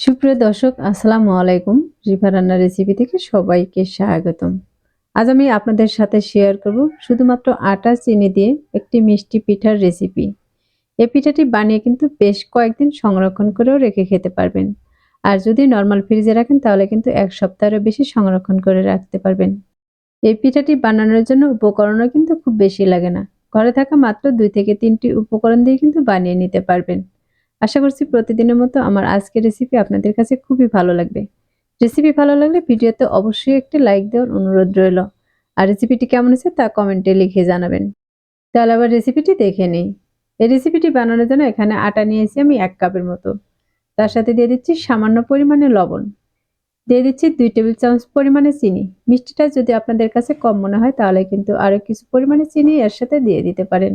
সুপ্রিয় দর্শক, আসসালামু আলাইকুম। রিফা রান্নার রেসিপি থেকে সবাইকে স্বাগতম। আজ আমি আপনাদের সাথে শেয়ার করব শুধুমাত্র আটা, চিনি দিয়ে একটি মিষ্টি পিঠার রেসিপি এই পিঠাটি বানিয়ে কিন্তু বেশ কয়েকদিন সংরক্ষণ করেও রেখে খেতে পারবেন। আর যদি নর্মাল ফ্রিজে রাখেন, তাহলে কিন্তু এক সপ্তাহেরও বেশি সংরক্ষণ করে রাখতে পারবেন। এই পিঠাটি বানানোর জন্য উপকরণও কিন্তু খুব বেশি লাগে না। ঘরে থাকা মাত্র দুই থেকে তিনটি উপকরণ দিয়ে কিন্তু বানিয়ে নিতে পারবেন। আশা করছি প্রতিদিনের মতো আমার আজকের রেসিপি আপনাদের কাছে খুবই ভালো লাগবে। রেসিপি ভালো লাগলে ভিডিওতে অবশ্যই একটি লাইক দেওয়ার অনুরোধ রইল। আর রেসিপিটি কেমন হয়েছে তা কমেন্টে লিখে জানাবেন। তাহলে আবার রেসিপিটি দেখে নিই। এই রেসিপিটি বানানোর জন্য এখানে আটা নিয়েছি আমি এক কাপের মতো। তার সাথে দিয়ে দিচ্ছি সামান্য পরিমাণে লবণ। দিয়ে দিচ্ছি দুই টেবিল চামচ পরিমাণে চিনি। মিষ্টিটা যদি আপনাদের কাছে কম মনে হয় তাহলে কিন্তু আরও কিছু পরিমাণে চিনি এর সাথে দিয়ে দিতে পারেন।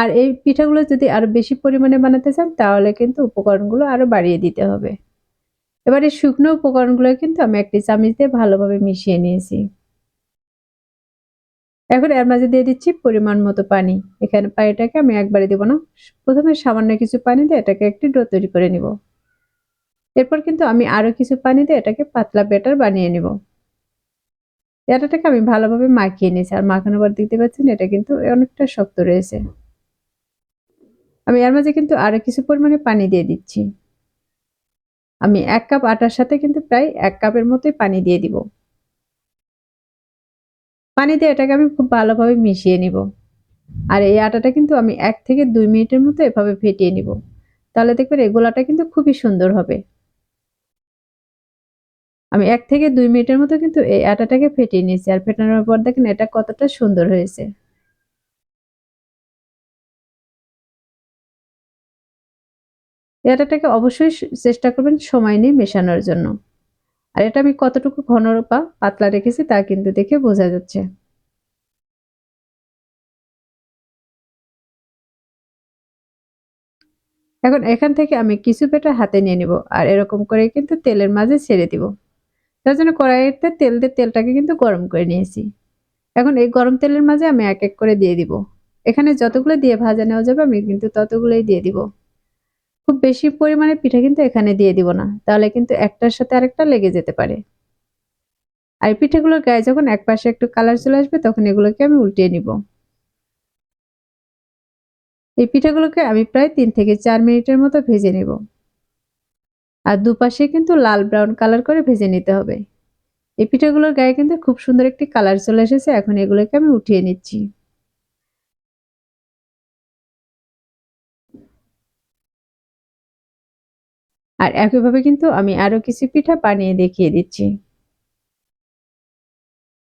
আর এই পিঠাগুলো যদি আরও বেশি পরিমাণে বানাতে চান, তাহলে কিন্তু উপকরণগুলো আরও বাড়িয়ে দিতে হবে। এবার শুকনো উপকরণগুলো কিন্তু আমি একটি চামচ দিয়ে ভালোভাবে মিশিয়ে নিয়েছি। এখন এর মাঝে দিয়ে দিচ্ছি পরিমাণ মতো পানি। এখানে পানিটাকে আমি একবারে দেবো না। প্রথমে সামান্য কিছু পানি দিয়ে এটাকে একটি ডো তৈরি করে নিব। এরপর কিন্তু আমি আরও কিছু পানি দিয়ে এটাকে পাতলা ব্যাটার বানিয়ে নিব। এটাটাকে আমি ভালোভাবে মাখিয়ে নিয়েছি। আর মাখানোর পর দেখতে পাচ্ছেন, এটা কিন্তু অনেকটা শক্ত রয়েছে। আমি এর মাঝে কিন্তু আরও কিছু পরিমাণে পানি দিয়ে দিচ্ছি। আমি এক কাপ আটার সাথে কিন্তু প্রায় এক কাপের মতোই পানি দিয়ে দিব। পানি দিয়ে এটাকে আমি খুব ভালোভাবে মিশিয়ে নিব। আর এই আটাটা কিন্তু আমি এক থেকে দুই মিনিটের মতো এভাবে ফেটিয়ে নিব। তাহলে দেখবেন এই গোলাটা কিন্তু খুবই সুন্দর হবে। আমি এক থেকে দুই মিনিটের মতো কিন্তু এই আটাটাকে ফেটিয়ে নিয়েছি। আর ফেটানোর পর দেখেন এটা কতটা সুন্দর হয়েছে। এটাটাকে অবশ্যই চেষ্টা করবেন সময় নিয়ে মেশানোর জন্য। আর এটা আমি কতটুকু ঘন বা পাতলা রেখেছি তা কিন্তু দেখে বোঝা যাচ্ছে। এখন এখান থেকে আমি কিছু পেটা হাতে নিয়ে নিব আর এরকম করে কিন্তু তেলের মাঝে ছেড়ে দিব। তার জন্য কড়াইতে তেল দিয়ে তেলটাকে কিন্তু গরম করে নিয়েছি। এখন এই গরম তেলের মাঝে আমি এক এক করে দিয়ে দিব। এখানে যতগুলো দিয়ে ভাজা নেওয়া যাবে আমি কিন্তু ততগুলোই দিয়ে দিব। খুব বেশি পরিমাণে পিঠা কিন্তু এখানে দিয়ে দিব না। তাহলে কিন্তু একটার সাথে আরেকটা লেগে যেতে পারে। আর পিঠাগুলোর গায়ে যখন এক পাশে একটু কালার চলে আসবে, তখন এগুলোকে আমি উল্টিয়ে নিব। এই পিঠাগুলোকে আমি প্রায় তিন থেকে চার মিনিটের মতো ভেজে নেব। আর দুপাশে কিন্তু লাল ব্রাউন কালার করে ভেজে নিতে হবে। এই পিঠাগুলোর গায়ে কিন্তু খুব সুন্দর একটি কালার চলে এসেছে, এখন এগুলোকে আমি উঠিয়ে নিচ্ছি। আর একইভাবে কিন্তু আমি আরও কিছু পিঠা বানিয়ে দেখিয়ে দিচ্ছি।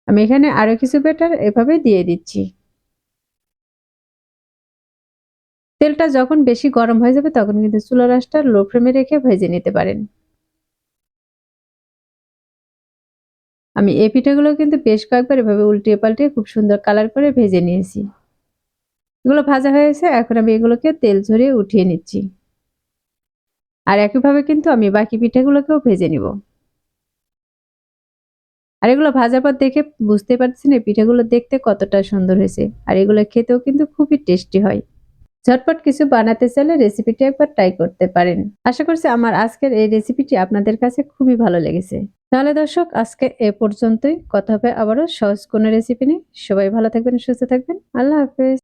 আমি এখানে আরও কিছু ব্যাটার এভাবে দিয়ে দিচ্ছি। তেলটা যখন বেশি গরম হয়ে যাবে তখন কিন্তু চুলা রাসটা লো ফ্লেমে রেখে ভেজে নিতে পারেন। আমি এই পিঠাগুলো কিন্তু বেশ কয়েকবার এভাবে উল্টিয়ে পাল্টিয়ে খুব সুন্দর কালার করে ভেজে নিয়েছি। এগুলো ভাজা হয়েছে এখন আমি এগুলোকে তেল ঝরিয়ে উঠিয়ে নিচ্ছি। আর একইভাবে কিন্তু আমি বাকি পিঠাগুলোকেও ভেজে নিব। আর এগুলো ভাজার পর দেখে বুঝতে পারছেন এই পিঠাগুলো দেখতে কতটা সুন্দর হয়েছে। আর এগুলো খেতেও কিন্তু খুবই টেস্টি হয়। ঝটপট কিছু বানাতে চাইলে রেসিপিটি একবার ট্রাই করতে পারেন। আশা করছি আমার আজকের এই রেসিপিটি আপনাদের কাছে খুবই ভালো লেগেছে। তাহলে দর্শক, আজকে এ পর্যন্তই। কথা হবে আবারও সহজ কোনো রেসিপি নিয়ে। সবাই ভালো থাকবেন, সুস্থ থাকবেন। আল্লাহ হাফেজ।